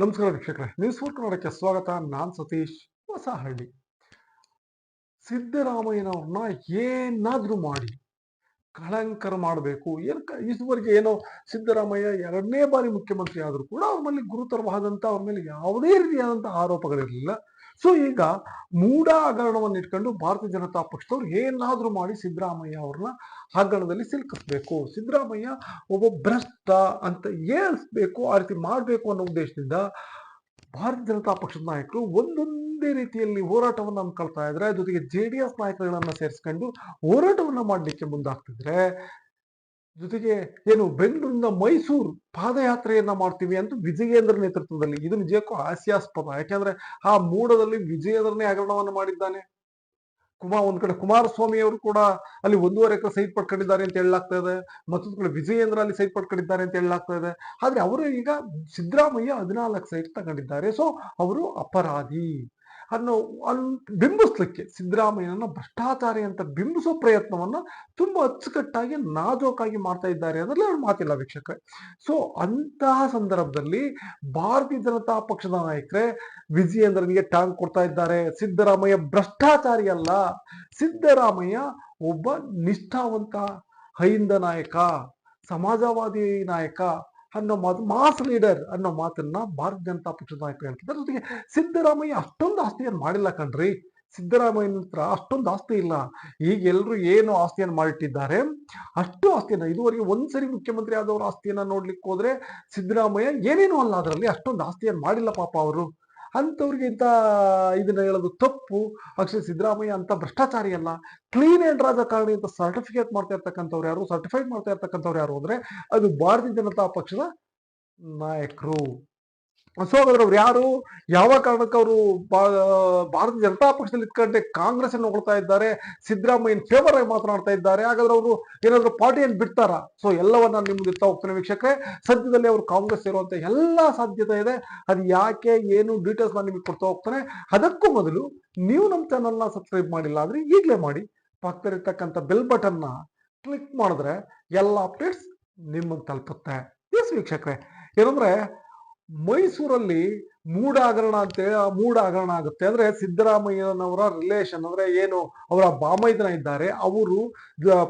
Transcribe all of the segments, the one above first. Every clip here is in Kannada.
ನಮಸ್ಕಾರ ವೀಕ್ಷಕರೇ ನ್ಯೂಸ್ ಫೋರ್ ಕನ್ನಡಕ್ಕೆ ಸ್ವಾಗತ. ನಾನ್ ಸತೀಶ್ ಹೊಸಹಳ್ಳಿ. ಸಿದ್ದರಾಮಯ್ಯನವ್ರನ್ನ ಏನಾದ್ರೂ ಮಾಡಿ, ಕಳಂಕರ ಮಾಡಬೇಕು. ಏನು ಇದುವರೆಗೆ ಏನೋ ಸಿದ್ದರಾಮಯ್ಯ ಎರಡನೇ ಬಾರಿ ಮುಖ್ಯಮಂತ್ರಿ ಆದರೂ ಕೂಡ ಅವ್ರ ಮೇಲೆ ಗುರುತರವಾದಂಥ ಅವ್ರ ಮೇಲೆ ಯಾವುದೇ ರೀತಿಯಾದಂಥ ಆರೋಪಗಳಿರಲಿಲ್ಲ. ಸೊ ಈಗ ಮೂಢ ಹಗರಣವನ್ನು ಇಟ್ಕೊಂಡು ಭಾರತೀಯ ಜನತಾ ಪಕ್ಷದವ್ರು ಏನಾದರೂ ಮಾಡಿ ಸಿದ್ದರಾಮಯ್ಯ ಅವ್ರನ್ನ ಹಗರಣದಲ್ಲಿ ಸಿಲುಕಿಸ್ಬೇಕು. ಸಿದ್ದರಾಮಯ್ಯ ಒಬ್ಬ ಭ್ರಷ್ಟ ಅಂತ ಏಳಿಸ್ಬೇಕು ಆ ರೀತಿ ಮಾಡಬೇಕು ಅನ್ನೋ ಉದ್ದೇಶದಿಂದ ಭಾರತೀಯ ಜನತಾ ಪಕ್ಷದ ನಾಯಕರು ಒಂದೊಂದೇ ರೀತಿಯಲ್ಲಿ ಹೋರಾಟವನ್ನು ಹಮ್ಮಿಕೊಳ್ತಾ ಇದ್ರೆ ಜೊತೆಗೆ ಜೆ ಡಿ ಎಸ್ ನಾಯಕರುಗಳನ್ನು ಸೇರಿಸ್ಕೊಂಡು ಹೋರಾಟವನ್ನು ಮಾಡಲಿಕ್ಕೆ ಮುಂದಾಗ್ತಿದ್ರೆ ಜೊತೆಗೆ ಏನು ಬೆಂಗಳೂರಿನಿಂದ ಮೈಸೂರು ಪಾದಯಾತ್ರೆಯನ್ನ ಮಾಡ್ತೀವಿ ಅಂತ ವಿಜಯೇಂದ್ರ ನೇತೃತ್ವದಲ್ಲಿ. ಇದು ನಿಜಕ್ಕೂ ಹಾಸ್ಯಾಸ್ಪದ. ಯಾಕೆಂದ್ರೆ ಆ ಮೂಡದಲ್ಲಿ ವಿಜಯೇಂದ್ರನೇ ಹಗರಣವನ್ನು ಮಾಡಿದ್ದಾನೆ. ಕುಮಾರ್ ಒಂದ್ ಕಡೆ ಕುಮಾರಸ್ವಾಮಿ ಅವರು ಕೂಡ ಅಲ್ಲಿ ಒಂದೂವರೆ ಎಕರೆ ಸೈಟ್ ಪಡ್ಕೊಂಡಿದ್ದಾರೆ ಅಂತ ಹೇಳಲಾಗ್ತಾ ಇದೆ. ಮತ್ತೊಂದು ಕಡೆ ವಿಜಯೇಂದ್ರ ಅಲ್ಲಿ ಸೈಟ್ ಪಡ್ಕೊಂಡಿದ್ದಾರೆ ಅಂತ ಹೇಳಲಾಗ್ತಾ ಇದೆ. ಆದ್ರೆ ಅವರು ಈಗ ಸಿದ್ದರಾಮಯ್ಯ ಹದಿನಾಲ್ಕು ಸೈಟ್ ತಗೊಂಡಿದ್ದಾರೆ. ಸೊ ಅವರು ಅಪರಾಧಿ. ಅನ್ನೋ ಅನ್, ಬಿಂಬಿಸ್ಲಿಕ್ಕೆ ಸಿದ್ದರಾಮಯ್ಯನ ಭ್ರಷ್ಟಾಚಾರಿ ಅಂತ ಬಿಂಬಿಸೋ ಪ್ರಯತ್ನವನ್ನ ತುಂಬಾ ಅಚ್ಚುಕಟ್ಟಾಗಿ ನಾಜೋಕಾಗಿ ಮಾಡ್ತಾ ಇದ್ದಾರೆ ಅನ್ನೋದ್ರಲ್ಲಿ ಅವ್ರ ಮಾತಿಲ್ಲ ವೀಕ್ಷಕ ಸೊ ಅಂತಹ ಸಂದರ್ಭದಲ್ಲಿ ಭಾರತೀಯ ಜನತಾ ಪಕ್ಷದ ನಾಯಕರೇ, ವಿಜಯೇಂದ್ರನಿಗೆ ಟಾಂಗ್ ಕೊಡ್ತಾ ಇದ್ದಾರೆ. ಸಿದ್ದರಾಮಯ್ಯ ಭ್ರಷ್ಟಾಚಾರಿ ಅಲ್ಲ. ಸಿದ್ದರಾಮಯ್ಯ ಒಬ್ಬ ನಿಷ್ಠಾವಂತ ಹೈಂದ ನಾಯಕ, ಸಮಾಜವಾದಿ ನಾಯಕ ಅನ್ನೋ ಮಾತು, ಮಾಸ್ ಲೀಡರ್ ಅನ್ನೋ ಮಾತನ್ನ ಭಾರತೀಯ ಜನತಾ ಪಕ್ಷದ ನಾಯಕರು ಹೇಳ್ತಿದ್ದಾರೆ. ಜೊತೆಗೆ ಸಿದ್ದರಾಮಯ್ಯ ಅಷ್ಟೊಂದು ಆಸ್ತಿಯನ್ನು ಮಾಡಿಲ್ಲ ಕಣ್ರಿ. ಸಿದ್ದರಾಮಯ್ಯನ ಹತ್ರ ಅಷ್ಟೊಂದು ಆಸ್ತಿ ಇಲ್ಲ. ಈಗ ಎಲ್ಲರೂ ಏನು ಆಸ್ತಿಯನ್ನು ಮಾಡಿಟ್ಟಿದ್ದಾರೆ? ಅಷ್ಟು ಆಸ್ತಿಯನ್ನು, ಇದುವರೆಗೆ ಒಂದ್ಸರಿ ಮುಖ್ಯಮಂತ್ರಿ ಆದವರ ಆಸ್ತಿಯನ್ನ ನೋಡ್ಲಿಕ್ಕೆ ಹೋದ್ರೆ ಸಿದ್ದರಾಮಯ್ಯ ಏನೇನು ಅಲ್ಲ ಅದರಲ್ಲಿ, ಅಷ್ಟೊಂದು ಆಸ್ತಿಯನ್ನು ಮಾಡಿಲ್ಲ ಪಾಪ ಅವರು. ಅಂಥವ್ರಿಗೆ ಇಂಥ ಇದನ್ನ ಹೇಳೋದು ತಪ್ಪು. ಪಕ್ಷ ಸಿದ್ದರಾಮಯ್ಯ ಅಂತ ಭ್ರಷ್ಟಾಚಾರಿ ಅಲ್ಲ. ಕ್ಲೀನ್ ಅಂಡ್ ರಾಜಕಾರಣಿ ಅಂತ ಸರ್ಟಿಫಿಕೇಟ್ ಮಾಡ್ತಾ ಇರ್ತಕ್ಕಂಥವ್ರು ಯಾರು? ಸರ್ಟಿಫೈಡ್ ಮಾಡ್ತಾ ಇರ್ತಕ್ಕಂಥವ್ರು ಯಾರು ಅಂದರೆ ಅದು ಭಾರತೀಯ ಜನತಾ ಪಕ್ಷದ ನಾಯಕರು. ಸೊ ಹಾಗಾದ್ರೆ ಅವ್ರು ಯಾರು? ಯಾವ ಕಾರಣಕ್ಕೆ ಅವರು ಭಾರತ ಜನತಾ ಪಕ್ಷದಲ್ಲಿ ಇಟ್ಕೊಂಡೆ ಕಾಂಗ್ರೆಸ್ ಅನ್ನು ಹೊಗಳ್ತಾ ಇದ್ದಾರೆ. ಸಿದ್ದರಾಮಯ್ಯನ ಫೇವರ್ ಆಗಿ ಮಾತನಾಡ್ತಾ ಇದ್ದಾರೆ. ಹಾಗಾದ್ರೆ ಅವರು ಏನಾದ್ರು ಪಾರ್ಟಿಯನ್ನು ಬಿಡ್ತಾರಾ? ಸೊ ಎಲ್ಲವನ್ನ ನಿಮ್ಗೆ ಇರ್ತಾ ಹೋಗ್ತಾನೆ ವೀಕ್ಷಕರೇ, ಸದ್ಯದಲ್ಲಿ ಅವರು ಕಾಂಗ್ರೆಸ್ ಇರುವಂತ ಎಲ್ಲ ಸಾಧ್ಯತೆ ಇದೆ. ಅದು ಯಾಕೆ, ಏನು ಡೀಟೇಲ್ಸ್ ನಾನು ನಿಮಗೆ ಕೊಡ್ತಾ ಹೋಗ್ತಾನೆ. ಅದಕ್ಕೂ ಮೊದಲು ನೀವು ನಮ್ಮ ಚಾನಲ್ನ ಸಬ್ಸ್ಕ್ರೈಬ್ ಮಾಡಿಲ್ಲ ಆದ್ರೆ ಈಗಲೇ ಮಾಡಿ. ಪಕ್ಕದಲ್ಲಿರ್ತಕ್ಕಂಥ ಬೆಲ್ ಬಟನ್ನ ಕ್ಲಿಕ್ ಮಾಡಿದ್ರೆ ಎಲ್ಲ ಅಪ್ಡೇಟ್ಸ್ ನಿಮಗೆ ತಲುಪುತ್ತೆ. ಎಸ್ ವೀಕ್ಷಕರೇ. ಏನಂದ್ರೆ ಮೈಸೂರಲ್ಲಿ ಮೂಡಾಗರಣ ಅಂತೇಳಿ ಆ ಮೂಢ ಹಗರಣ ಆಗುತ್ತೆ. ಅಂದ್ರೆ ಸಿದ್ದರಾಮಯ್ಯನವರ ರಿಲೇಷನ್ ಅಂದ್ರೆ ಏನು, ಅವರ ಬಾಮೈದನ ಇದ್ದಾರೆ. ಅವರು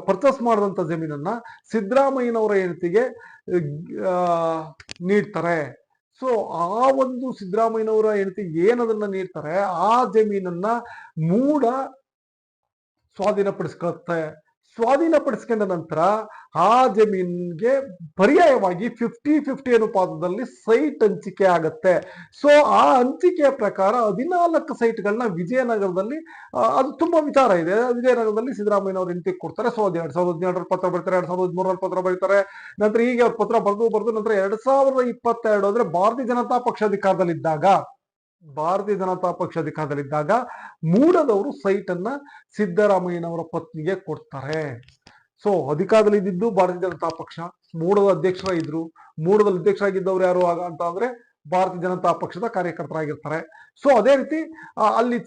ಪರ್ಚೇಸ್ ಮಾಡಿದಂತ ಜಮೀನನ್ನ ಸಿದ್ದರಾಮಯ್ಯನವರ ಹೆಂಡತಿಗೆ ನೀಡ್ತಾರೆ. ಸೊ ಆ ಒಂದು ಸಿದ್ದರಾಮಯ್ಯನವರ ಹೆಂಡತಿ ಏನದನ್ನ ನೀಡ್ತಾರೆ? ಆ ಜಮೀನನ್ನ ಮೂಡ ಸ್ವಾಧೀನಪಡಿಸ್ಕೊಳುತ್ತೆ ಸ್ವಾಧೀನಪಡಿಸ್ಕೊಂಡ ನಂತರ ಆ ಜಮೀನ್ಗೆ ಪರ್ಯಾಯವಾಗಿ ಫಿಫ್ಟಿ ಫಿಫ್ಟಿ ಅನುಪಾತದಲ್ಲಿ ಸೈಟ್ ಹಂಚಿಕೆ ಆಗುತ್ತೆ. ಸೊ ಆ ಹಂಚಿಕೆಯ ಪ್ರಕಾರ ಹದಿನಾಲ್ಕು ಸೈಟ್ಗಳನ್ನ ವಿಜಯನಗರದಲ್ಲಿ ಅದು ತುಂಬಾ ವಿಚಾರ ಇದೆ. ವಿಜಯನಗರದಲ್ಲಿ ಸಿದ್ದರಾಮಯ್ಯನವರು ಹೆಂಡತಿಗೆ ಕೊಡ್ತಾರೆ. ಸೊ ಅದು ಎರಡ್ ಸಾವಿರದ ಹದಿನೆಂಟರ ಪತ್ರ ಬರೀತಾರೆ, ಎರಡ್ ಸಾವಿರದ ಹದಿಮೂರರಲ್ಲಿ ಪತ್ರ ಬರೀತಾರೆ. ನಂತರ ಹೀಗೆ ಅವ್ರ ಪತ್ರ ಬರೆದು ಬರೆದು ನಂತರ ಎರಡ್ ಸಾವಿರದ ಇಪ್ಪತ್ತೆರಡು ಅಂದ್ರೆ ಭಾರತೀಯ ಜನತಾ ಪಕ್ಷ ಅಧಿಕಾರದಲ್ಲಿದ್ದಾಗ ಭಾರತೀಯ ಜನತಾ ಪಕ್ಷ ಅಧಿಕಾರದಲ್ಲಿದ್ದಾಗ ಮೂಡದವರು ಸೈಟ್ ಅನ್ನ ಸಿದ್ದರಾಮಯ್ಯನವರ ಪತ್ನಿಗೆ ಕೊಡ್ತಾರೆ. ಸೊ ಅಧಿಕಾರದಲ್ಲಿ ಇದ್ದಿದ್ದು ಭಾರತೀಯ ಜನತಾ ಪಕ್ಷ. ಮೂಡದ ಅಧ್ಯಕ್ಷರ ಇದ್ರು ಮೂಡದಲ್ಲಿ ಅಧ್ಯಕ್ಷರಾಗಿದ್ದವ್ರು ಯಾರು ಆಗ ಅಂತ ಅಂದ್ರೆ ಭಾರತೀಯ ಜನತಾ ಪಕ್ಷದ ಕಾರ್ಯಕರ್ತರಾಗಿರ್ತಾರೆ. ಸೊ ಅದೇ ರೀತಿ ಅಲ್ಲಿ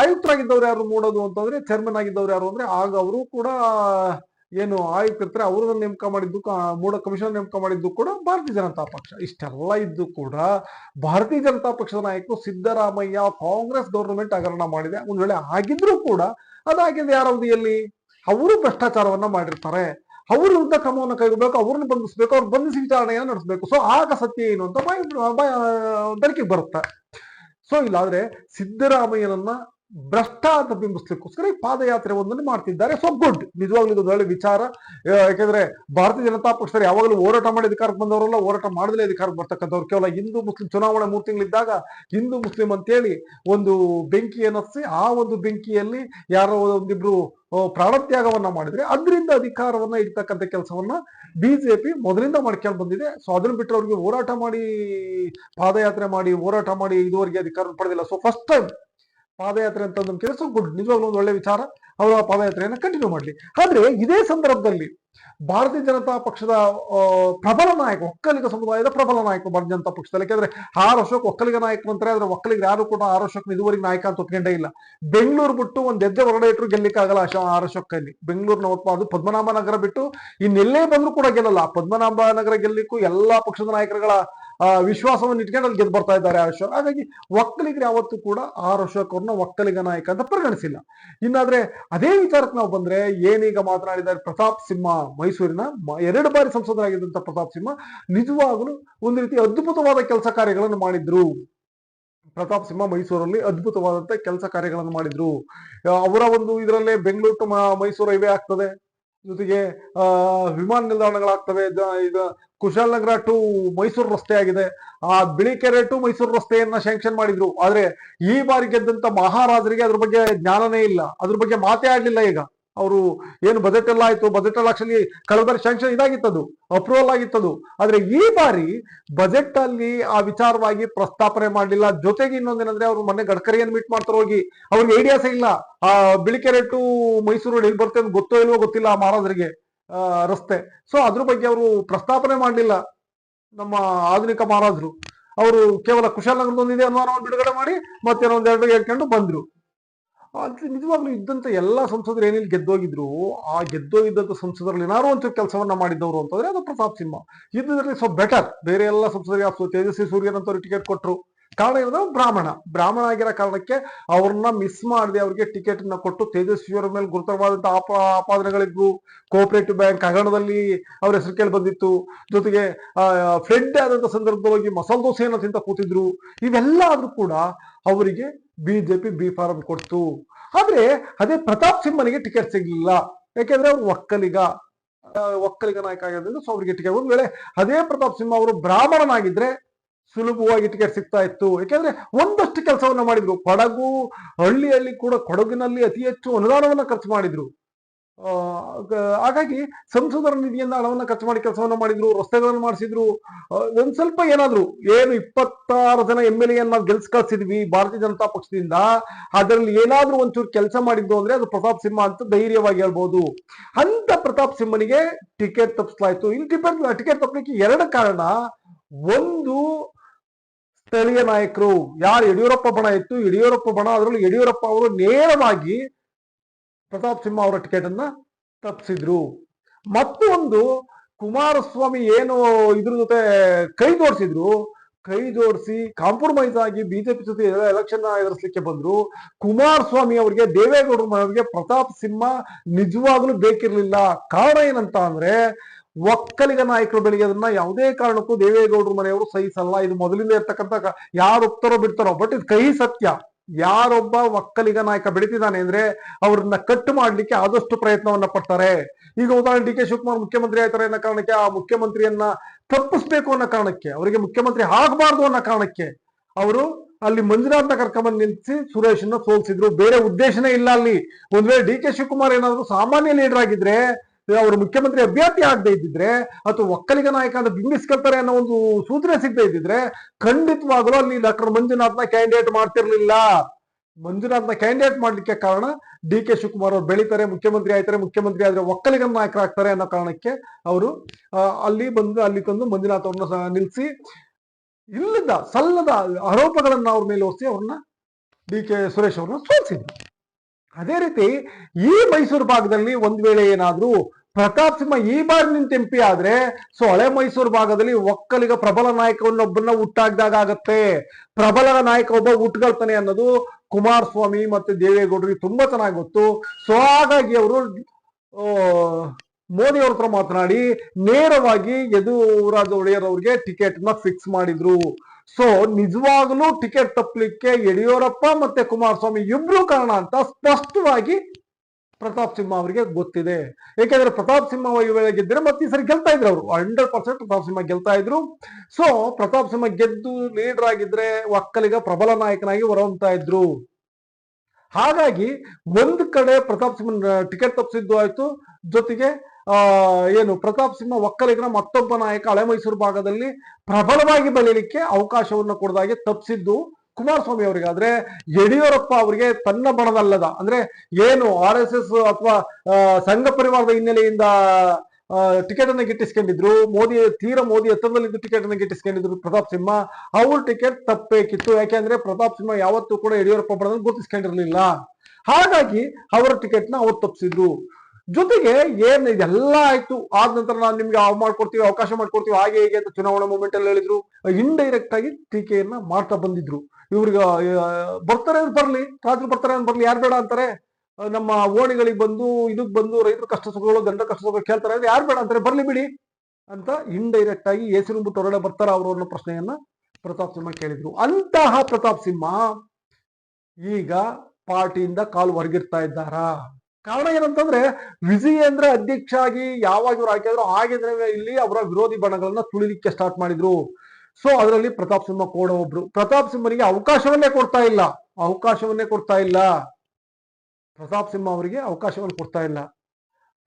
ಆಯುಕ್ತರಾಗಿದ್ದವ್ರು ಯಾರು ಮೂಡೋದು ಅಂತಂದ್ರೆ ಚೇರ್ಮನ್ ಆಗಿದ್ದವ್ರು ಯಾರು ಅಂದ್ರೆ ಆಗ ಅವರು ಕೂಡ ಏನು ಆಯುಕ್ತರ್ತಾರೆ ಅವ್ರನ್ನ ನೇಮಕ ಮಾಡಿದ್ದು ಮೂಡ ಕಮಿಷನ್ ನೇಮಕ ಮಾಡಿದ್ದು ಕೂಡ ಭಾರತೀಯ ಜನತಾ ಪಕ್ಷ. ಇಷ್ಟೆಲ್ಲ ಇದ್ದು ಕೂಡ ಭಾರತೀಯ ಜನತಾ ಪಕ್ಷದ ನಾಯಕರು ಸಿದ್ದರಾಮಯ್ಯ ಕಾಂಗ್ರೆಸ್ ಗವರ್ನಮೆಂಟ್ ಹಗರಣ ಮಾಡಿದೆ. ಒಂದ್ ವೇಳೆ ಆಗಿದ್ರು ಕೂಡ ಅದಾಗಿದೆ ಯಾರ ಅವಧಿಯಲ್ಲಿ? ಅವರು ಭ್ರಷ್ಟಾಚಾರವನ್ನ ಮಾಡಿರ್ತಾರೆ. ಅವ್ರ ವಿರುದ್ಧ ಕ್ರಮವನ್ನು ಕೈಗೊಳ್ಬೇಕು, ಅವ್ರನ್ನ ಬಂಧಿಸಬೇಕು, ಅವ್ರು ಬಂಧಿಸಿ ವಿಚಾರಣೆಯನ್ನು ನಡೆಸಬೇಕು. ಸೊ ಆಗ ಸತ್ಯ ಏನು ಅಂತ ಬಾಯಿ ತನಿಖೆಗೆ ಬರುತ್ತೆ. ಸೊ ಇಲ್ಲಾದ್ರೆ ಸಿದ್ದರಾಮಯ್ಯನನ್ನ ಭ್ರಷ್ಟ ಅಂತ ಬಿಂಬಿಸ್ಲಿಕ್ಕೋಸ್ಕರ ಈ ಪಾದಯಾತ್ರೆ ಒಂದನ್ನು ಮಾಡ್ತಿದ್ದಾರೆ. ಸೊ ಗುಡ್ ನಿಜವಾಗ್ಲೂ ಇದು ಒಳ್ಳೆ ವಿಚಾರ. ಯಾಕೆಂದ್ರೆ ಭಾರತೀಯ ಜನತಾ ಪಕ್ಷದಲ್ಲಿ ಯಾವಾಗಲೂ ಹೋರಾಟ ಮಾಡಿ ಅಧಿಕಾರಕ್ಕೆ ಬಂದವರಲ್ಲ, ಹೋರಾಟ ಮಾಡದಲೇ ಅಧಿಕಾರಕ್ಕೆ ಬರ್ತಕ್ಕಂಥವ್ರು. ಕೇವಲ ಹಿಂದೂ ಮುಸ್ಲಿಂ ಚುನಾವಣೆ ಮೂರು ತಿಂಗಳಿದ್ದಾಗ ಹಿಂದೂ ಮುಸ್ಲಿಂ ಅಂತೇಳಿ ಒಂದು ಬೆಂಕಿ ಅನ್ನಿಸಿ ಆ ಒಂದು ಬೆಂಕಿಯಲ್ಲಿ ಯಾರೋ ಒಂದಿಬ್ರು ಪ್ರಾಣತ್ಯಾಗವನ್ನ ಮಾಡಿದ್ರೆ ಅದರಿಂದ ಅಧಿಕಾರವನ್ನ ಇಡ್ತಕ್ಕಂಥ ಕೆಲಸವನ್ನ ಬಿಜೆಪಿ ಮೊದಲಿಂದ ಮಾಡ್ಕೊಂಡು ಬಂದಿದೆ. ಸೊ ಅದನ್ನ ಬಿಟ್ಟರೆ ಅವ್ರಿಗೆ ಹೋರಾಟ ಮಾಡಿ, ಪಾದಯಾತ್ರೆ ಮಾಡಿ, ಹೋರಾಟ ಮಾಡಿ ಇದುವರೆಗೆ ಅಧಿಕಾರ ಪಡೆದಿಲ್ಲ. ಸೊ ಫಸ್ಟ್ ಟೈಮ್ ಪಾದಯಾತ್ರೆ ಅಂತ ಒಂದು ಕೆಲಸ ಗುಡ್ ನಿಜವಾಗ್ಲೂ ಒಂದು ಒಳ್ಳೆ ವಿಚಾರ. ಅವರು ಆ ಪಾದಯಾತ್ರೆಯನ್ನು ಕಂಟಿನ್ಯೂ ಮಾಡಲಿ. ಆದ್ರೆ ಇದೇ ಸಂದರ್ಭದಲ್ಲಿ ಭಾರತೀಯ ಜನತಾ ಪಕ್ಷದ ಆ, ಪ್ರಬಲ ನಾಯಕ ಒಕ್ಕಲಿಗ ಸಮುದಾಯದ ಪ್ರಬಲ ನಾಯಕ ಭಾರತೀಯ ಜನತಾ ಪಕ್ಷದಲ್ಲಿ. ಯಾಕಂದ್ರೆ ಆರ್ ಅಶೋಕ್ ಒಕ್ಕಲಿಗ ನಾಯಕ ಅಂತಾರೆ. ಆದ್ರೆ ಒಕ್ಕಲಿಗರು ಯಾರು ಕೂಡ ಆರ್ ಅಶೋಕ್ ಇದುವರೆಗೆ ನಾಯಕ ಅಂತ ಒಪ್ಕೊಂಡೇ ಇಲ್ಲ. ಬೆಂಗಳೂರು ಬಿಟ್ಟು ಒಂದ್ ಹೆಜ್ಜೆ ಹೊರಗಡೆ ಇಟ್ಟರು ಆಗಲ್ಲ ಆರ್ ಅಶೋಕ್ ಕೈಲಿ ಬೆಂಗಳೂರಿನ ಅದು ಪದ್ಮನಾಭ ನಗರ ಬಿಟ್ಟು ಇನ್ನೆಲ್ಲೇ ಬಂದ್ರು ಕೂಡ ಗೆಲ್ಲಲ್ಲ. ಪದ್ಮನಾಭ ನಗರ ಗೆಲ್ಲಿಕ್ಕೂ ಎಲ್ಲಾ ಪಕ್ಷದ ನಾಯಕರುಗಳ ಆ ವಿಶ್ವಾಸವನ್ನು ಇಟ್ಕೊಂಡು ಅಲ್ಲಿ ಗೆದ್ದು ಬರ್ತಾ ಇದ್ದಾರೆ ಆ ಅಶೋಕ್ ಹಾಗಾಗಿ ಒಕ್ಕಲಿಗರು ಯಾವತ್ತೂ ಕೂಡ ಆರ್ ಅಶೋಕ್ ಅವ್ರನ್ನ ಒಕ್ಕಲಿಗ ನಾಯಕ ಅಂತ ಪರಿಗಣಿಸಿಲ್ಲ. ಇನ್ನಾದ್ರೆ ಅದೇ ವಿಚಾರಕ್ಕೆ ನಾವು ಬಂದ್ರೆ ಏನೀಗ ಮಾತನಾಡಿದ್ದಾರೆ ಪ್ರತಾಪ್ ಸಿಂಹ ಮೈಸೂರಿನ ಎರಡು ಬಾರಿ ಸಂಸದರಾಗಿದ್ದಂತ ಪ್ರತಾಪ್ ಸಿಂಹ ನಿಜವಾಗಲೂ ಒಂದು ರೀತಿ ಅದ್ಭುತವಾದ ಕೆಲಸ ಕಾರ್ಯಗಳನ್ನು ಮಾಡಿದ್ರು. ಪ್ರತಾಪ್ ಸಿಂಹ ಮೈಸೂರಲ್ಲಿ ಅದ್ಭುತವಾದಂತ ಕೆಲಸ ಕಾರ್ಯಗಳನ್ನು ಮಾಡಿದ್ರು. ಅವರ ಒಂದು ಇದರಲ್ಲೇ ಬೆಂಗಳೂರು ಮೈಸೂರು ಹೈವೇ ಆಗ್ತದೆ. ಜೊತೆಗೆ ವಿಮಾನ ನಿಲ್ದಾಣಗಳಾಗ್ತವೆ. ಈಗ ಕುಶಾಲನಗರ ಟು ಮೈಸೂರು ರಸ್ತೆ ಆಗಿದೆ. ಆ ಬಿಳಿಕೆರೆ ಟು ಮೈಸೂರು ರಸ್ತೆಯನ್ನ ಶಾಂಕ್ಷನ್ ಮಾಡಿದ್ರು. ಆದ್ರೆ ಈ ಬಾರಿ ಗೆದ್ದಂತ ಮಹಾರಾಜರಿಗೆ ಅದ್ರ ಬಗ್ಗೆ ಜ್ಞಾನನೇ ಇಲ್ಲ. ಅದ್ರ ಬಗ್ಗೆ ಮಾತೇ ಆಡ್ಲಿಲ್ಲ ಈಗ. ಅವರು ಏನು ಬಜೆಟ್ ಎಲ್ಲ ಆಯ್ತು ಬಜೆಟ್ ಎಲ್ಲ ಆಕ್ಚುಲಿ ಕಳೆದ ಬಾರಿ ಶಾಂಕ್ಷನ್ ಇದಾಗಿತ್ತದು ಅಪ್ರೂವಲ್ ಆಗಿತ್ತದು. ಆದರೆ ಈ ಬಾರಿ ಬಜೆಟ್ ಅಲ್ಲಿ ಆ ವಿಚಾರವಾಗಿ ಪ್ರಸ್ತಾಪನೆ ಮಾಡಲಿಲ್ಲ. ಜೊತೆಗೆ ಇನ್ನೊಂದೇನಂದ್ರೆ ಅವರು ಮೊನ್ನೆ ಗಡ್ಕರಿಯನ್ನು ಮೀಟ್ ಮಾಡ್ತಾರೆ ಹೋಗಿ. ಅವ್ರಿಗೆ ಐಡಿಯಾಸ್ ಇಲ್ಲ. ಆ ಬಿಳಿಕೆರೆ ಟು ಮೈಸೂರು ಎಲ್ಲಿ ಬರುತ್ತೆ ಅಂತ ಗೊತ್ತೋ ಇಲ್ವೋ ಗೊತ್ತಿಲ್ಲ ಆ ಮಹಾರಾಜರಿಗೆ ರಸ್ತೆ. ಸೊ ಅದ್ರ ಬಗ್ಗೆ ಅವರು ಪ್ರಸ್ತಾಪನೆ ಮಾಡಲಿಲ್ಲ. ನಮ್ಮ ಆಧುನಿಕ ಮಹಾರಾಜರು ಅವರು ಕೇವಲ ಕುಶಾಲನಗರದೊಂದಿದೆ ಅನುಮಾನವನ್ನು ಬಿಡುಗಡೆ ಮಾಡಿ ಮತ್ತೆ ಒಂದೆರಡು ಹೇಳ್ಕೊಂಡು ಬಂದ್ರು. ಅದು ನಿಜವಾಗ್ಲೂ ಇದ್ದಂತ ಎಲ್ಲ ಸಂಸದರು ಏನಿಲ್ಲಿ ಗೆದ್ದೋಗಿದ್ರು, ಆ ಗೆದ್ದೋಗಿದ್ದಂತ ಸಂಸದರಲ್ಲಿ ಏನಾರು ಒಂಚೂರು ಕೆಲಸವನ್ನ ಮಾಡಿದವರು ಅಂತಂದ್ರೆ ಅದು ಪ್ರತಾಪ್ ಸಿಂಹ. ಇದ್ರಲ್ಲಿ ಸ್ವಲ್ಪ ಬೆಟರ್ ಬೇರೆ ಎಲ್ಲ ಸಂಸದರಿಗೆ ತೇಜಸ್ವಿ ಸೂರ್ಯನಂತವ್ರು ಟಿಕೆಟ್ ಕೊಟ್ರು. ಕಾರಣ ಏನಂದ್ರೆ ಬ್ರಾಹ್ಮಣ. ಬ್ರಾಹ್ಮಣ ಆಗಿರೋ ಕಾರಣಕ್ಕೆ ಅವ್ರನ್ನ ಮಿಸ್ ಮಾಡದೆ ಅವ್ರಿಗೆ ಟಿಕೆಟ್ನ ಕೊಟ್ಟು ತೇಜಸ್ವಿಯವರ ಮೇಲೆ ಗುರುತರವಾದಂತಹ ಆಪ, ಆಪಾದನೆಗಳಿದ್ವು. ಕೋಆಪರೇಟಿವ್ ಬ್ಯಾಂಕ್ ಹಗರಣದಲ್ಲಿ ಅವ್ರ ಹೆಸರು ಕೇಳಿ ಬಂದಿತ್ತು. ಜೊತೆಗೆ ಫ್ರೆಂಡ್ ಆದಂತ ಸಂದರ್ಭದಲ್ಲಿ ಮಸಾಲೆ ದೋಸೆಯನ್ನು ತಿಂತ ಕೂತಿದ್ರು. ಇವೆಲ್ಲ ಆದ್ರೂ ಕೂಡ ಅವರಿಗೆ ಬಿಜೆಪಿ ಬಿ ಫಾರಂ ಕೊಡ್ತು. ಆದ್ರೆ ಅದೇ ಪ್ರತಾಪ್ ಸಿಂಹನಿಗೆ ಟಿಕೆಟ್ ಸಿಗ್ಲಿಲ್ಲ. ಯಾಕೆಂದ್ರೆ ಅವ್ರು ಒಕ್ಕಲಿಗ. ಒಕ್ಕಲಿಗ ನಾಯಕ ಆಗಿರೋದ್ರಿಂದ ಸೊ ಅವರಿಗೆ ಟಿಕೆಟ್ ಒಂದ್ ವೇಳೆ ಅದೇ ಪ್ರತಾಪ್ ಸಿಂಹ ಅವರು ಬ್ರಾಹ್ಮಣನಾಗಿದ್ರೆ ಸುಲಭವಾಗಿ ಟಿಕೆಟ್ ಸಿಗ್ತಾ ಇತ್ತು. ಯಾಕೆಂದ್ರೆ ಒಂದಷ್ಟು ಕೆಲಸವನ್ನ ಮಾಡಿದ್ರು. ಕೊಡಗು, ಹಳ್ಳಿಯಲ್ಲಿ ಕೂಡ ಕೊಡಗಿನಲ್ಲಿ ಅತಿ ಹೆಚ್ಚು ಅನುದಾನವನ್ನ ಖರ್ಚು ಮಾಡಿದ್ರು. ಹಾಗಾಗಿ ಸಂಸದರ ನಿಧಿಯಿಂದ ಹಣವನ್ನು ಖರ್ಚು ಮಾಡಿ ಕೆಲಸವನ್ನು ಮಾಡಿದ್ರು, ರಸ್ತೆಗಳನ್ನು ಮಾಡಿಸಿದ್ರು. ಒಂದು ಸ್ವಲ್ಪ ಏನಾದ್ರು, ಏನು ಇಪ್ಪತ್ತಾರು ಜನ ಎಂ ಎಲ್ ಎನ್ನ ಗೆಲ್ಸ್ ಕಳ್ಸಿದ್ವಿ ಭಾರತೀಯ ಜನತಾ ಪಕ್ಷದಿಂದ. ಅದರಲ್ಲಿ ಏನಾದರೂ ಒಂಚೂರು ಕೆಲಸ ಮಾಡಿದ್ದು ಅಂದ್ರೆ ಅದು ಪ್ರತಾಪ್ ಸಿಂಹ ಅಂತ ಧೈರ್ಯವಾಗಿ ಹೇಳ್ಬೋದು. ಅಂತ ಪ್ರತಾಪ್ ಸಿಂಹನಿಗೆ ಟಿಕೆಟ್ ತಪ್ಪಿಸ್ಲಾಯ್ತು ಇಲ್ಲಿ ಟಿಕೆಟ್ ಟಿಕೆಟ್ ತಪ್ಪಲಿಕ್ಕೆ ಎರಡು ಕಾರಣ. ಒಂದು ಸ್ಥಳೀಯ ನಾಯಕರು ಯಾರು ಯಡಿಯೂರಪ್ಪ ಬಣ ಇತ್ತು ಯಡಿಯೂರಪ್ಪ ಬಣ ಅದರಲ್ಲೂ ಯಡಿಯೂರಪ್ಪ ಅವರು ನೇರವಾಗಿ ಪ್ರತಾಪ್ ಸಿಂಹ ಅವರ ಟಿಕೆಟ್ ಅನ್ನ ತಪ್ಪಿಸಿದ್ರು ಮತ್ತೊಂದು ಕುಮಾರಸ್ವಾಮಿ ಏನು ಇದ್ರ ಜೊತೆ ಕೈ ಜೋಡಿಸಿದ್ರು, ಕೈ ಜೋಡಿಸಿ ಕಾಂಪ್ರಮೈಸ್ ಆಗಿ ಬಿಜೆಪಿ ಜೊತೆ ಎಲೆಕ್ಷನ್ ಎದುರಿಸಲಿಕ್ಕೆ ಬಂದ್ರು. ಕುಮಾರಸ್ವಾಮಿ ಅವರಿಗೆ ದೇವೇಗೌಡರು ಅವರಿಗೆ ಪ್ರತಾಪ್ ಸಿಂಹ ನಿಜವಾಗ್ಲೂ ಬೇಕಿರ್ಲಿಲ್ಲ. ಕಾರಣ ಏನಂತ ಅಂದ್ರೆ ಒಕ್ಕಲಿಗ ನಾಯಕರು ಬೆಳೆಯೋದನ್ನ ಯಾವುದೇ ಕಾರಣಕ್ಕೂ ದೇವೇಗೌಡರ ಮನೆಯವರು ಸಹಿಸಲ್ಲ. ಇದು ಮೊದಲಿಂದ ಇರ್ತಕ್ಕಂಥ ಯಾರು ಒಪ್ತಾರೋ ಬಿಡ್ತಾರೋ ಬಟ್ ಇದು ಕೈ ಸತ್ಯ. ಯಾರೊಬ್ಬ ಒಕ್ಕಲಿಗ ನಾಯಕ ಬೆಳಿತಿದ್ದಾನೆ ಅಂದ್ರೆ ಅವ್ರನ್ನ ಕಟ್ ಮಾಡ್ಲಿಕ್ಕೆ ಆದಷ್ಟು ಪ್ರಯತ್ನವನ್ನ ಪಡ್ತಾರೆ. ಈಗ ಉದಾಹರಣೆ ಡಿ ಕೆ ಶಿವಕುಮಾರ್ ಮುಖ್ಯಮಂತ್ರಿ ಆಯ್ತಾರೆ ಅನ್ನೋ ಕಾರಣಕ್ಕೆ, ಆ ಮುಖ್ಯಮಂತ್ರಿಯನ್ನ ತಪ್ಪಿಸ್ಬೇಕು ಅನ್ನೋ ಕಾರಣಕ್ಕೆ, ಅವರಿಗೆ ಮುಖ್ಯಮಂತ್ರಿ ಆಗ್ಬಾರ್ದು ಅನ್ನೋ ಕಾರಣಕ್ಕೆ ಅವರು ಅಲ್ಲಿ ಮಂಜುನಾಥ್ನ ಕರ್ಕೊಂಬಂದು ನಿಲ್ಸಿ ಸುರೇಶನ್ನ ಸೋಲ್ಸಿದ್ರು. ಬೇರೆ ಉದ್ದೇಶನೇ ಇಲ್ಲ ಅಲ್ಲಿ. ಒಂದ್ ವೇಳೆ ಡಿ ಕೆ ಶಿವಕುಮಾರ್ ಏನಾದ್ರು ಸಾಮಾನ್ಯ ಲೀಡರ್ ಆಗಿದ್ರೆ ಅವರು ಮುಖ್ಯಮಂತ್ರಿ ಅಭ್ಯರ್ಥಿ ಆಗದೆ ಇದ್ದಿದ್ರೆ ಅಥವಾ ಒಕ್ಕಲಿಗ ನಾಯಕ ಅಂತ ಬಿಂಬಿಸ್ಕೊಳ್ತಾರೆ ಅನ್ನೋ ಒಂದು ಸೂಚನೆ ಸಿಗದೆ ಇದ್ದಿದ್ರೆ ಖಂಡಿತವಾಗಲೂ ಅಲ್ಲಿ ಡಾಕ್ಟರ್ ಮಂಜುನಾಥ್ನ ಕ್ಯಾಂಡಿಡೇಟ್ ಮಾಡ್ತಿರ್ಲಿಲ್ಲ. ಮಂಜುನಾಥ್ನ ಕ್ಯಾಂಡಿಡೇಟ್ ಮಾಡ್ಲಿಕ್ಕೆ ಕಾರಣ ಡಿ ಕೆ ಶಿವಕುಮಾರ್ ಅವರು ಬೆಳಿತಾರೆ, ಮುಖ್ಯಮಂತ್ರಿ ಆಯ್ತಾರೆ, ಮುಖ್ಯಮಂತ್ರಿ ಆದ್ರೆ ಒಕ್ಕಲಿಗ ನಾಯಕರಾಗ್ತಾರೆ ಅನ್ನೋ ಕಾರಣಕ್ಕೆ ಅವರು ಅಲ್ಲಿ ಬಂದು, ಅಲ್ಲಿ ತಂದು ಮಂಜುನಾಥ್ ಅವ್ರನ್ನ ನಿಲ್ಲಿಸಿ ಇಲ್ಲದ ಸಲ್ಲದ ಆರೋಪಗಳನ್ನ ಅವ್ರ ಮೇಲೆ ಹೊಸಿ ಅವ್ರನ್ನ ಡಿ ಕೆ ಸುರೇಶ್ ಅವ್ರನ್ನ ಸೋಲಿಸಿದ್ರು. ಅದೇ ರೀತಿ ಈ ಮೈಸೂರು ಭಾಗದಲ್ಲಿ ಒಂದ್ ವೇಳೆ ಏನಾದ್ರೂ ಪ್ರತಾಪ್ ಸಿಂಹ ಈ ಬಾರಿ ನಿಂತ ಎಂ ಆದ್ರೆ, ಸೊ ಹಳೆ ಮೈಸೂರು ಭಾಗದಲ್ಲಿ ಒಕ್ಕಲಿಗ ಪ್ರಬಲ ನಾಯಕವನ್ನೊಬ್ಬನ್ನ ಹುಟ್ಟಾಗ್ದಾಗ ಆಗತ್ತೆ. ಪ್ರಬಲ ನಾಯಕ ಒಬ್ಬ ಹುಟ್ಟುಗಳ್ತಾನೆ ಅನ್ನೋದು ಕುಮಾರಸ್ವಾಮಿ ಮತ್ತೆ ದೇವೇಗೌಡರಿಗೆ ತುಂಬಾ ಚೆನ್ನಾಗಿ ಗೊತ್ತು. ಸೊ ಹಾಗಾಗಿ ಅವರು ಮೋದಿ ಅವ್ರ ಹತ್ರ ಮಾತನಾಡಿ, ನೇರವಾಗಿ ಯದುರಾಜ ಒಡೆಯರ್ ಅವ್ರಿಗೆ ಟಿಕೆಟ್ನ ಫಿಕ್ಸ್ ಮಾಡಿದ್ರು. ಸೊ ನಿಜವಾಗ್ಲೂ ಟಿಕೆಟ್ ತಪ್ಪಲಿಕ್ಕೆ ಯಡಿಯೂರಪ್ಪ ಮತ್ತೆ ಕುಮಾರಸ್ವಾಮಿ ಇಬ್ರು ಕಾರಣ ಅಂತ ಸ್ಪಷ್ಟವಾಗಿ ಪ್ರತಾಪ್ ಸಿಂಹ ಅವರಿಗೆ ಗೊತ್ತಿದೆ. ಏಕೆಂದ್ರೆ ಪ್ರತಾಪ್ ಸಿಂಹ ಈ ವೇಳೆ ಗೆದ್ದರೆ ಮತ್ತೆ ಈ ಸರಿ ಗೆಲ್ತಾ ಇದ್ರು ಅವರು. ಹಂಡ್ರೆಡ್ ಪರ್ಸೆಂಟ್ ಪ್ರತಾಪ್ ಸಿಂಹ ಗೆಲ್ತಾ ಇದ್ರು. ಸೊ ಪ್ರತಾಪ್ ಸಿಂಹ ಗೆದ್ದು ಲೀಡರ್ ಆಗಿದ್ರೆ ಒಕ್ಕಲಿಗ ಪ್ರಬಲ ನಾಯಕನಾಗಿ ಹೊರಹೊಮ್ತಾ ಇದ್ರು. ಹಾಗಾಗಿ ಒಂದು ಕಡೆ ಪ್ರತಾಪ್ ಸಿಂಹ ಟಿಕೆಟ್ ತಪ್ಪಿಸಿದ್ದು ಆಯ್ತು. ಜೊತೆಗೆ ಏನು ಪ್ರತಾಪ್ ಸಿಂಹ ಒಕ್ಕಲಿಗನ ಮತ್ತೊಬ್ಬ ನಾಯಕ ಹಳೆ ಮೈಸೂರು ಭಾಗದಲ್ಲಿ ಪ್ರಬಲವಾಗಿ ಬೆಳೀಲಿಕ್ಕೆ ಅವಕಾಶವನ್ನು ಕೊಡದಾಗೆ ತಪ್ಪಿಸಿದ್ದು ಕುಮಾರಸ್ವಾಮಿ ಅವರಿಗೆ, ಆದ್ರೆ ಯಡಿಯೂರಪ್ಪ ಅವರಿಗೆ ತನ್ನ ಬಣದಲ್ಲದ, ಅಂದ್ರೆ ಏನು ಆರ್ ಎಸ್ ಎಸ್ ಅಥವಾ ಸಂಘ ಪರಿವಾರದ ಹಿನ್ನೆಲೆಯಿಂದ ಟಿಕೆಟ್ ಅನ್ನ ಗಿಟ್ಟಿಸ್ಕೊಂಡಿದ್ರು, ಮೋದಿ, ತೀರ ಮೋದಿ ಹತ್ತಿರದಲ್ಲಿದ್ದು ಟಿಕೆಟ್ ಅನ್ನ ಗಿಟ್ಟಿಸ್ಕೊಂಡಿದ್ರು ಪ್ರತಾಪ್ ಸಿಂಹ, ಅವ್ರ ಟಿಕೆಟ್ ತಪ್ಪೇಕಿತ್ತು. ಯಾಕೆಂದ್ರೆ ಪ್ರತಾಪ್ ಸಿಂಹ ಯಾವತ್ತೂ ಕೂಡ ಯಡಿಯೂರಪ್ಪ ಬಣದಲ್ಲಿ ಗುರುತಿಸ್ಕೊಂಡಿರ್ಲಿಲ್ಲ. ಹಾಗಾಗಿ ಅವರ ಟಿಕೆಟ್ನ ಅವ್ರು ತಪ್ಪಿಸಿದ್ರು ಜೊತೆಗೆ ಏನ್ ಇದೆಲ್ಲ ಆಯ್ತು, ಆದ ನಂತರ ನಾನು ನಿಮ್ಗೆ ಅವ್ ಮಾಡ್ಕೊಡ್ತೀವಿ, ಅವಕಾಶ ಮಾಡ್ಕೊಡ್ತೀವಿ, ಹಾಗೆ ಹೇಗೆ ಅಂತ ಚುನಾವಣಾ ಮೂಮೆಂಟ್ ಅಲ್ಲಿ ಹೇಳಿದ್ರು. ಇಂಡೈರೆಕ್ಟ್ ಆಗಿ ಟೀಕೆಯನ್ನ ಮಾಡ್ತಾ ಬಂದಿದ್ರು. ಇವ್ರಿಗೆ ಬರ್ತಾರೆ ಅಂತ ಬರ್ಲಿ ರಾಜರು ಬರ್ತಾರೆ ಅಂತ ಬರ್ಲಿ, ಯಾರು ಬೇಡ ಅಂತಾರೆ. ನಮ್ಮ ಓಣಿಗಳಿಗೆ ಬಂದು, ಇದಕ್ ಬಂದು ರೈತರ ಕಷ್ಟ ಸುಖಗಳು, ಗಂಡ ಕಷ್ಟ ಸುಖಗಳು ಕೇಳ್ತಾರೆ ಅಂದ್ರೆ ಯಾರು ಬೇಡ ಅಂತಾರೆ, ಬರ್ಲಿ ಬಿಡಿ ಅಂತ ಇಂಡೈರೆಕ್ಟ್ ಆಗಿ ಹೆಸರು ಹೊರಗಡೆ ಬರ್ತಾರ ಅವರು ಅನ್ನೋ ಪ್ರಶ್ನೆಯನ್ನ ಪ್ರತಾಪ್ ಸಿಂಹ ಕೇಳಿದ್ರು. ಅಂತಹ ಪ್ರತಾಪ್ ಸಿಂಹ ಈಗ ಪಾರ್ಟಿಯಿಂದ ಕಾಲು ಹೊರಗಿರ್ತಾ ಇದ್ದಾರಾ? ಕಾರಣ ಏನಂತಂದ್ರೆ ವಿಜಯೇಂದ್ರ ಅಧ್ಯಕ್ಷ ಆಗಿ ಯಾವಾಗ ಇವ್ರು ಹಾಕಿದ್ರು ಹಾಗೆ ಇಲ್ಲಿ ಅವರ ವಿರೋಧಿ ಬಣಗಳನ್ನ ತುಳಿಲಿಕ್ಕೆ ಸ್ಟಾರ್ಟ್ ಮಾಡಿದ್ರು. ಸೊ ಅದರಲ್ಲಿ ಪ್ರತಾಪ್ ಸಿಂಹ ಕೂಡ ಒಬ್ರು. ಪ್ರತಾಪ್ ಸಿಂಹನಿಗೆ ಅವಕಾಶವನ್ನೇ ಕೊಡ್ತಾ ಇಲ್ಲ. ಅವಕಾಶವನ್ನೇ ಕೊಡ್ತಾ ಇಲ್ಲ. ಪ್ರತಾಪ್ ಸಿಂಹ ಅವರಿಗೆ ಅವಕಾಶವನ್ನು ಕೊಡ್ತಾ ಇಲ್ಲ.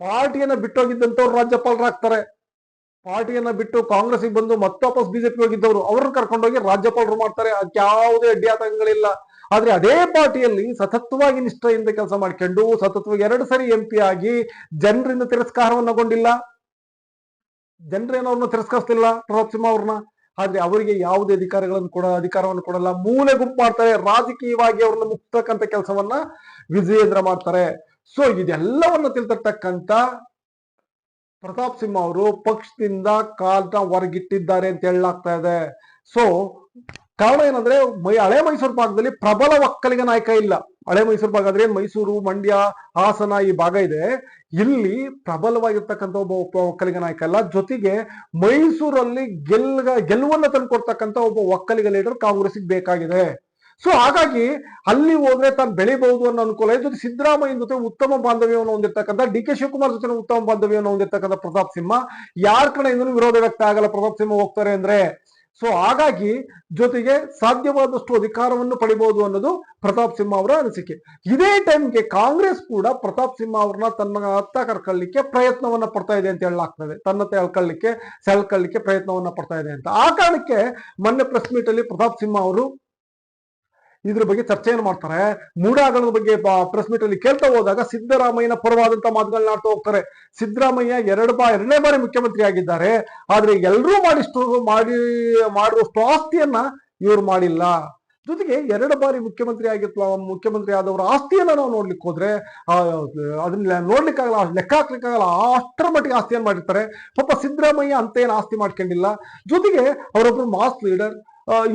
ಪಾರ್ಟಿಯನ್ನ ಬಿಟ್ಟೋಗಿದ್ದಂಥವ್ರು ರಾಜ್ಯಪಾಲರಾಗ್ತಾರೆ ಪಾರ್ಟಿಯನ್ನ ಬಿಟ್ಟು ಕಾಂಗ್ರೆಸ್ಗೆ ಬಂದು ಮತ್ತೆ ವಾಪಸ್ ಬಿಜೆಪಿ ಹೋಗಿದ್ದವರು, ಅವ್ರನ್ನ ಕರ್ಕೊಂಡೋಗಿ ರಾಜ್ಯಪಾಲರು ಮಾಡ್ತಾರೆ. ಅದಕ್ಕೆ ಯಾವುದೇ ಅಡ್ಡಿಯಾತಂಕಗಳಿಲ್ಲ ಆದ್ರೆ ಅದೇ ಪಾರ್ಟಿಯಲ್ಲಿ ಸತತವಾಗಿ ನಿಷ್ಠೆಯಿಂದ ಕೆಲಸ ಮಾಡ್ಕೊಂಡು ಸತತವಾಗಿ ಎರಡು ಸರಿ ಎಂ ಪಿ ಆಗಿ ಜನರಿಂದ ತಿರಸ್ಕಾರವನ್ನಗೊಂಡಿಲ್ಲ ಜನರೇನೋ ಅವ್ರನ್ನ ತಿರಸ್ಕರಿಸ್ತಿಲ್ಲ ಪ್ರತಾಪ್ ಸಿಂಹ ಅವ್ರನ್ನ. ಆದ್ರೆ ಅವರಿಗೆ ಯಾವುದೇ ಅಧಿಕಾರಗಳನ್ನು ಕೊಡ, ಅಧಿಕಾರವನ್ನು ಕೊಡಲ್ಲ. ಮೂಲೆ ಗುಂಪು ಮಾಡ್ತಾರೆ. ರಾಜಕೀಯವಾಗಿ ಅವ್ರನ್ನ ಮುಕ್ತಕ್ಕಂತ ಕೆಲಸವನ್ನ ವಿಜಯೇಂದ್ರ ಮಾಡ್ತಾರೆ. ಸೊ ಇದೆಲ್ಲವನ್ನ ತಿಳ್ತಿರ್ತಕ್ಕಂತ ಪ್ರತಾಪ್ ಸಿಂಹ ಅವರು ಪಕ್ಷದಿಂದ ಕಾಲ್ನ ಹೊರಗಿಟ್ಟಿದ್ದಾರೆ ಅಂತ ಹೇಳಲಾಗ್ತಾ ಇದೆ. ಸೊ ಕಾರಣ ಏನಂದ್ರೆ ಹಳೆ ಮೈಸೂರು ಭಾಗದಲ್ಲಿ ಪ್ರಬಲ ಒಕ್ಕಲಿಗ ನಾಯಕ ಇಲ್ಲ. ಹಳೆ ಮೈಸೂರು ಭಾಗ ಮೈಸೂರು, ಮಂಡ್ಯ, ಹಾಸನ ಈ ಭಾಗ ಇದೆ. ಇಲ್ಲಿ ಪ್ರಬಲವಾಗಿರ್ತಕ್ಕಂಥ ಒಬ್ಬ ಒಕ್ಕಲಿಗ ನಾಯಕ ಅಲ್ಲ. ಜೊತೆಗೆ ಮೈಸೂರಲ್ಲಿ ಗೆಲ್ಗ ಗೆಲುವನ್ನ ತಂದುಕೊಡ್ತಕ್ಕಂಥ ಒಬ್ಬ ಒಕ್ಕಲಿಗ ಲೀಡರ್ ಕಾಂಗ್ರೆಸ್ಗೆ ಬೇಕಾಗಿದೆ. ಸೊ ಹಾಗಾಗಿ ಅಲ್ಲಿ ಹೋದ್ರೆ ತಾನು ಬೆಳಿಬಹುದು ಅನ್ನೋ ಅನುಕೂಲ. ಜೊತೆ ಸಿದ್ದರಾಮಯ್ಯ ಜೊತೆ ಉತ್ತಮ ಬಾಂಧವ್ಯವನ್ನು ಹೊಂದಿರ್ತಕ್ಕಂಥ ಡಿ ಕೆ ಶಿವಕುಮಾರ್ ಜೊತೆ ಉತ್ತಮ ಬಾಂಧವ್ಯವನ್ನು ಹೊಂದಿರ್ತಕ್ಕಂಥ ಪ್ರತಾಪ್ ಸಿಂಹ. ಯಾರ ಕಡೆಯಿಂದಲೂ ವಿರೋಧ ವ್ಯಕ್ತ ಆಗಲ್ಲ ಪ್ರತಾಪ್ ಸಿಂಹ ಹೋಗ್ತಾರೆ ಅಂದ್ರೆ. ಸೊ ಹಾಗಾಗಿ ಜೊತೆಗೆ ಸಾಧ್ಯವಾದಷ್ಟು ಅಧಿಕಾರವನ್ನು ಪಡಿಬಹುದು ಅನ್ನೋದು ಪ್ರತಾಪ್ ಸಿಂಹ ಅವರ ಅನಿಸಿಕೆ. ಇದೇ ಟೈಮ್ಗೆ ಕಾಂಗ್ರೆಸ್ ಕೂಡ ಪ್ರತಾಪ್ ಸಿಂಹ ಅವ್ರನ್ನ ತನ್ನ ಹತ್ತ ಕರ್ಕೊಳ್ಳಿಕ್ಕೆ ಪ್ರಯತ್ನವನ್ನ ಪಡ್ತಾ ಇದೆ ಅಂತ ಹೇಳಲಾಗ್ತದೆ. ತನ್ನ ತಳ್ಕೊಳ್ಳಿಕ್ಕೆ ಸೆಳ್ಕೊಳ್ಳಿಕ್ಕೆ ಪ್ರಯತ್ನವನ್ನ ಪಡ್ತಾ ಇದೆ ಅಂತ. ಆ ಕಾರಣಕ್ಕೆ ಮೊನ್ನೆ ಪ್ರೆಸ್ ಮೀಟ್ ಅಲ್ಲಿ ಪ್ರತಾಪ್ ಸಿಂಹ ಅವರು ಇದ್ರ ಬಗ್ಗೆ ಚರ್ಚೆಯನ್ನು ಮಾಡ್ತಾರೆ. ಮೂಡಾಗಣದ ಬಗ್ಗೆ ಪ್ರೆಸ್ ಮೀಟ್ ಅಲ್ಲಿ ಕೇಳ್ತಾ ಹೋದಾಗ ಸಿದ್ದರಾಮಯ್ಯನ ಪರವಾದಂತ ಮಾತುಗಳನ್ನ ಆಡ್ತಾ ಹೋಗ್ತಾರೆ. ಸಿದ್ದರಾಮಯ್ಯ ಎರಡು ಬಾ, ಎರಡನೇ ಬಾರಿ ಮುಖ್ಯಮಂತ್ರಿ ಆಗಿದ್ದಾರೆ. ಆದ್ರೆ ಎಲ್ಲರೂ ಮಾಡಿಷ್ಟು, ಮಾಡಿ, ಮಾಡುವಷ್ಟು ಆಸ್ತಿಯನ್ನ ಇವ್ರು ಮಾಡಿಲ್ಲ. ಜೊತೆಗೆ ಎರಡು ಬಾರಿ ಮುಖ್ಯಮಂತ್ರಿ ಆಗಿತ್ತು ಮುಖ್ಯಮಂತ್ರಿ ಆದವರ ಆಸ್ತಿಯನ್ನ ನಾವು ನೋಡ್ಲಿಕ್ಕೆ ಹೋದ್ರೆ ಅದನ್ನ ನೋಡ್ಲಿಕ್ಕಾಗಲ್ಲ, ಲೆಕ್ಕ ಹಾಕ್ಲಿಕ್ಕಾಗಲ್ಲ, ಅಷ್ಟರ ಮಟ್ಟಿಗೆ ಆಸ್ತಿಯನ್ನು ಮಾಡಿರ್ತಾರೆ. ಪಾಪ ಸಿದ್ದರಾಮಯ್ಯ ಅಂತ ಏನು ಆಸ್ತಿ ಮಾಡ್ಕೊಂಡಿಲ್ಲ. ಜೊತೆಗೆ ಅವರೊಬ್ರು ಮಾಸ್ ಲೀಡರ್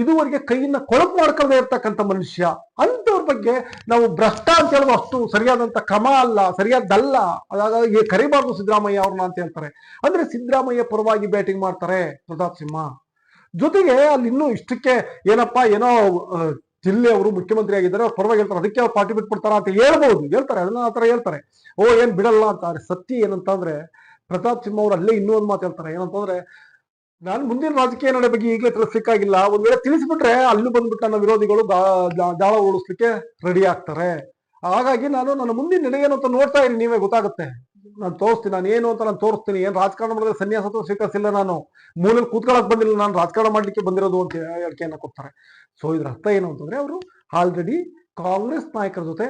ಇದುವರೆಗೆ ಕೈಯಿಂದ ಕೊಳಕು ಮಾಡ್ಕೊಳ್ಳದೆ ಇರ್ತಕ್ಕಂಥ ಮನುಷ್ಯ ಅಂತವ್ರ ಬಗ್ಗೆ ನಾವು ಭ್ರಷ್ಟ ಅಂತ ಹೇಳುವ ಅಷ್ಟು ಸರಿಯಾದಂತ ಕ್ರಮ ಅಲ್ಲ ಸರಿಯಾದಲ್ಲ ಹಾಗಾಗಿ ಕರಿಬಾರ್ದು ಸಿದ್ದರಾಮಯ್ಯ ಅವ್ರನ್ನ ಅಂತ ಹೇಳ್ತಾರೆ. ಅಂದ್ರೆ ಸಿದ್ದರಾಮಯ್ಯ ಪರವಾಗಿ ಬ್ಯಾಟಿಂಗ್ ಮಾಡ್ತಾರೆ ಪ್ರತಾಪ್ ಸಿಂಹ. ಜೊತೆಗೆ ಅಲ್ಲಿ ಇನ್ನೂ ಇಷ್ಟಕ್ಕೆ ಏನಪ್ಪಾ, ಏನೋ ಜಿಲ್ಲೆ ಅವರು ಮುಖ್ಯಮಂತ್ರಿ ಆಗಿದ್ದಾರೆ, ಅವ್ರು ಪರವಾಗಿ ಹೇಳ್ತಾರೆ, ಅದಕ್ಕೆ ಅವ್ರು ಪಾರ್ಟಿ ಬಿಟ್ಬಿಡ್ತಾರ ಅಂತ ಹೇಳ್ಬೋದು. ಹೇಳ್ತಾರೆ, ಅದನ್ನ ಆತರ ಹೇಳ್ತಾರೆ. ಓ, ಏನ್ ಬಿಡಲ್ಲ ಅಂತ ಸತ್ಯ ಸತ್ಯ ಏನಂತಂದ್ರೆ ಪ್ರತಾಪ್ ಸಿಂಹ ಅವರು ಅಲ್ಲೇ ಇನ್ನೂ ಒಂದು ಮಾತು ಹೇಳ್ತಾರೆ. ಏನಂತಂದ್ರೆ ನಾನು ಮುಂದಿನ ರಾಜಕೀಯ ನಡೆ ಬಗ್ಗೆ ಈಗಲೇ ತಿಳಿಸ್ಲಿಕ್ಕಾಗಿಲ್ಲ ಒಂದ್ ವೇಳೆ ತಿಳಿಸ್ಬಿಟ್ರೆ ಅಲ್ಲೂ ಬಂದ್ಬಿಟ್ಟು ನನ್ನ ವಿರೋಧಿಗಳು ಜಾಳ ಓಡಿಸ್ಲಿಕ್ಕೆ ರೆಡಿ ಆಗ್ತಾರೆ. ಹಾಗಾಗಿ ನಾನು ನನ್ನ ಮುಂದಿನ ನಡೆ ಏನು ಅಂತ ನೋಡ್ತಾ ಇರಿ ನೀವೇ ಗೊತ್ತಾಗುತ್ತೆ. ನಾನು ತೋರಿಸ್ತೀನಿ. ನಾನು ಏನು ಅಂತ ನಾನು ತೋರಿಸ್ತೀನಿ. ಏನು ರಾಜಕಾರಣ ಮಾಡಿದ್ರೆ ಸನ್ಯಾಸತ್ವ ಸ್ವೀಕರಿಸಿಲ್ಲ ನಾನು. ಮೂಲಲ್ಲಿ ಕೂತ್ಕೊಳಕ್ ಬಂದಿಲ್ಲ. ನಾನು ರಾಜಕಾರಣ ಮಾಡ್ಲಿಕ್ಕೆ ಬಂದಿರೋದು ಅಂತ ಹೇಳಿಕೆಯನ್ನ ಕೊಡ್ತಾರೆ. ಸೊ ಇದ್ರ ಅರ್ಥ ಏನು ಅಂತಂದ್ರೆ ಅವರು ಆಲ್ರೆಡಿ ಕಾಂಗ್ರೆಸ್ ನಾಯಕರ ಜೊತೆ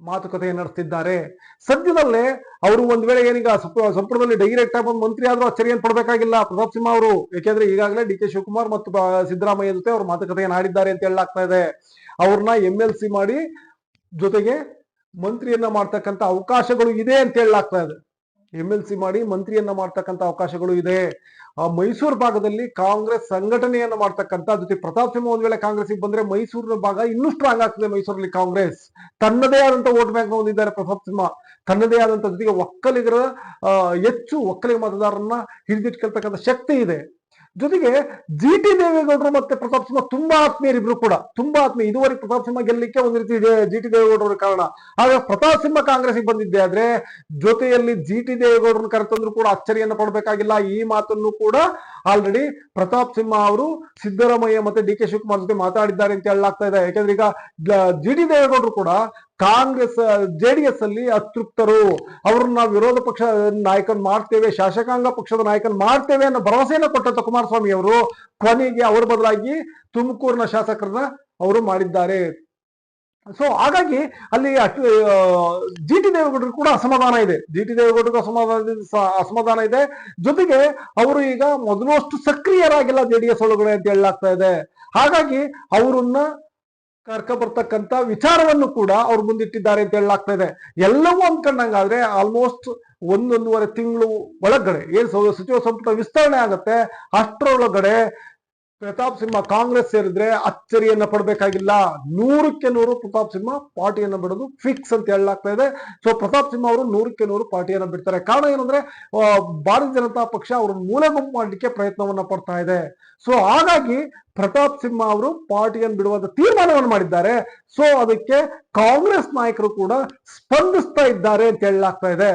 ಮಾತುಕತೆ ನಡೆಸ್ತಿದ್ದಾರೆ. ಸದ್ಯದಲ್ಲೇ ಅವರು ಒಂದ್ ವೇಳೆ ಏನೀಗ ಸಂಪು- ಸಂಪುಟದಲ್ಲಿ ಡೈರೆಕ್ಟ್ ಆಗಿ ಒಂದು ಮಂತ್ರಿ ಆದ್ರೂ ಅಚ್ಚರಿ ಏನ್ ಪಡ್ಬೇಕಾಗಿಲ್ಲ. ಪ್ರತಾಪ್ ಸಿಂಹ ಅವರು ಯಾಕೆಂದ್ರೆ ಈಗಾಗಲೇ ಡಿ ಕೆ ಶಿವಕುಮಾರ್ ಮತ್ತು ಸಿದ್ದರಾಮಯ್ಯ ಜೊತೆ ಅವರು ಮಾತುಕತೆಯನ್ನು ಆಡಿದ್ದಾರೆ ಅಂತ ಹೇಳಲಾಗ್ತಾ ಇದೆ. ಅವ್ರನ್ನ ಎಂ ಎಲ್ ಸಿ ಮಾಡಿ ಜೊತೆಗೆ ಮಂತ್ರಿಯನ್ನ ಮಾಡ್ತಕ್ಕಂತ ಅವಕಾಶಗಳು ಇದೆ ಅಂತ ಹೇಳಲಾಗ್ತಾ ಇದೆ. ಎಂ ಎಲ್ ಸಿ ಮಾಡಿ ಮಂತ್ರಿಯನ್ನ ಮಾಡ್ತಕ್ಕಂಥ ಅವಕಾಶಗಳು ಇದೆ. ಆ ಮೈಸೂರು ಭಾಗದಲ್ಲಿ ಕಾಂಗ್ರೆಸ್ ಸಂಘಟನೆಯನ್ನ ಮಾಡ್ತಕ್ಕಂಥ ಜೊತೆ ಪ್ರತಾಪ್ ಸಿಂಹ ಒಂದ್ ವೇಳೆ ಕಾಂಗ್ರೆಸ್ಗೆ ಬಂದ್ರೆ ಮೈಸೂರಿನ ಭಾಗ ಇನ್ನೂ ಸ್ಟ್ರಾಂಗ್ ಆಗ್ತದೆ ಮೈಸೂರಲ್ಲಿ ಕಾಂಗ್ರೆಸ್. ತನ್ನದೇ ಆದಂತ ವೋಟ್ ಬ್ಯಾಂಕ್ ಹೊಂದಿದ್ದಾರೆ ಪ್ರತಾಪ್ ಸಿಂಹ. ತನ್ನದೇ ಆದಂತ ಜೊತೆಗೆ ಒಕ್ಕಲಿಗರ ಹೆಚ್ಚು ಒಕ್ಕಲಿಗ ಮತದಾರರನ್ನ ಹಿಡಿದಿಟ್ಕೊಳ್ತಕ್ಕಂಥ ಶಕ್ತಿ ಇದೆ. ಜೊತೆಗೆ ಜಿ ಟಿ ದೇವೇಗೌಡರು ಮತ್ತೆ ಪ್ರತಾಪ್ ಸಿಂಹ ತುಂಬಾ ಆತ್ಮೀಯರಿಬ್ರು ಕೂಡ, ತುಂಬಾ ಆತ್ಮೀಯ. ಇದುವರೆಗೆ ಪ್ರತಾಪ್ ಸಿಂಹ ಗೆಲ್ಲಲಿಕ್ಕೆ ಒಂದು ರೀತಿ ಇದೆ ಜಿ ಟಿ ದೇವೇಗೌಡರ ಕಾರಣ. ಆಗ ಪ್ರತಾಪ್ ಸಿಂಹ ಕಾಂಗ್ರೆಸ್ಗೆ ಬಂದಿದ್ದೆ ಆದ್ರೆ ಜೊತೆಯಲ್ಲಿ ಜಿ ಟಿ ದೇವೇಗೌಡರನ್ನ ಕರೆತಂದ್ರು ಕೂಡ ಅಚ್ಚರಿಯನ್ನು ಪಡಬೇಕಾಗಿಲ್ಲ ಈ ಮಾತನ್ನು ಕೂಡ ಆಲ್ರೆಡಿ ಪ್ರತಾಪ್ ಸಿಂಹ ಅವರು ಸಿದ್ದರಾಮಯ್ಯ ಮತ್ತೆ ಡಿ ಕೆ ಶಿವಕುಮಾರ್ ಜೊತೆ ಮಾತಾಡಿದ್ದಾರೆ ಅಂತ ಹೇಳಲಾಗ್ತಾ ಇದೆ. ಯಾಕಂದ್ರೆ ಈಗ, ಜಿ ಟಿ ದೇವೇಗೌಡರು ಕೂಡ ಕಾಂಗ್ರೆಸ್ ಜೆ ಡಿ ಎಸ್ ಅಲ್ಲಿ ಅತೃಪ್ತರು. ಅವ್ರನ್ನ ವಿರೋಧ ಪಕ್ಷ ನಾಯಕನ್ ಮಾಡ್ತೇವೆ, ಶಾಸಕಾಂಗ ಪಕ್ಷದ ನಾಯಕನ್ ಮಾಡ್ತೇವೆ ಅನ್ನೋ ಭರವಸೆಯನ್ನು ಕೊಟ್ಟಂತ ಕುಮಾರಸ್ವಾಮಿ ಅವರು ಕೊನೆಗೆ ಅವರ ಬದಲಾಗಿ ತುಮಕೂರಿನ ಶಾಸಕರನ್ನ ಅವರು ಮಾಡಿದ್ದಾರೆ. ಸೊ ಹಾಗಾಗಿ ಅಲ್ಲಿ ಜಿ ಟಿ ದೇವೇಗೌಡರು ಕೂಡ ಅಸಮಾಧಾನ ಇದೆ. ಜಿ ಟಿ ದೇವೇಗೌಡರಿಗೂ ಅಸಮಾಧಾನ ಅಸಮಾಧಾನ ಇದೆ. ಜೊತೆಗೆ ಅವರು ಈಗ ಮೊದಲು ಅಷ್ಟು ಸಕ್ರಿಯರಾಗಿಲ್ಲ ಜೆ ಡಿ ಎಸ್ ಒಳಗಡೆ ಅಂತ ಹೇಳಲಾಗ್ತಾ ಇದೆ. ಹಾಗಾಗಿ ಅವರನ್ನ ಕರ್ಕ ಬರ್ತಕ್ಕಂತ ವಿಚಾರವನ್ನು ಕೂಡ ಅವ್ರು ಮುಂದಿಟ್ಟಿದ್ದಾರೆ ಅಂತ ಹೇಳಲಾಗ್ತಾ ಇದೆ. ಎಲ್ಲವೂ ಅನ್ಕೊಂಡಂಗಾದ್ರೆ ಆಲ್ಮೋಸ್ಟ್ ಒಂದೊಂದೂವರೆ ತಿಂಗಳು ಒಳಗಡೆ ಏನ್ ಸಚಿವ ಸಂಪುಟ ವಿಸ್ತರಣೆ ಆಗತ್ತೆ, ಅಷ್ಟರೊಳಗಡೆ ಪ್ರತಾಪ್ ಸಿಂಹ ಕಾಂಗ್ರೆಸ್ ಸೇರಿದ್ರೆ ಅಚ್ಚರಿಯನ್ನ ಪಡಬೇಕಾಗಿಲ್ಲ. ನೂರಕ್ಕೆ ನೂರು ಪ್ರತಾಪ್ ಸಿಂಹ ಪಾರ್ಟಿಯನ್ನ ಬಿಡೋದು ಫಿಕ್ಸ್ ಅಂತ ಹೇಳಲಾಗ್ತಾ ಇದೆ. ಸೊ ಪ್ರತಾಪ್ ಸಿಂಹ ಅವರು ನೂರಕ್ಕೆ ನೂರು ಪಾರ್ಟಿಯನ್ನ ಬಿಡ್ತಾರೆ. ಕಾರಣ ಏನಂದ್ರೆ ಭಾರತೀಯ ಜನತಾ ಪಕ್ಷ ಅವರು ಮೂಲೆ ಗುಂಪು ಮಾಡಲಿಕ್ಕೆ ಪ್ರಯತ್ನವನ್ನ ಪಡ್ತಾ ಇದೆ. ಸೊ ಹಾಗಾಗಿ ಪ್ರತಾಪ್ ಸಿಂಹ ಅವರು ಪಾರ್ಟಿಯನ್ನು ಬಿಡುವಂತ ತೀರ್ಮಾನವನ್ನು ಮಾಡಿದ್ದಾರೆ. ಸೊ ಅದಕ್ಕೆ ಕಾಂಗ್ರೆಸ್ ನಾಯಕರು ಕೂಡ ಸ್ಪಂದಿಸ್ತಾ ಇದ್ದಾರೆ ಅಂತ ಹೇಳಲಾಗ್ತಾ ಇದೆ.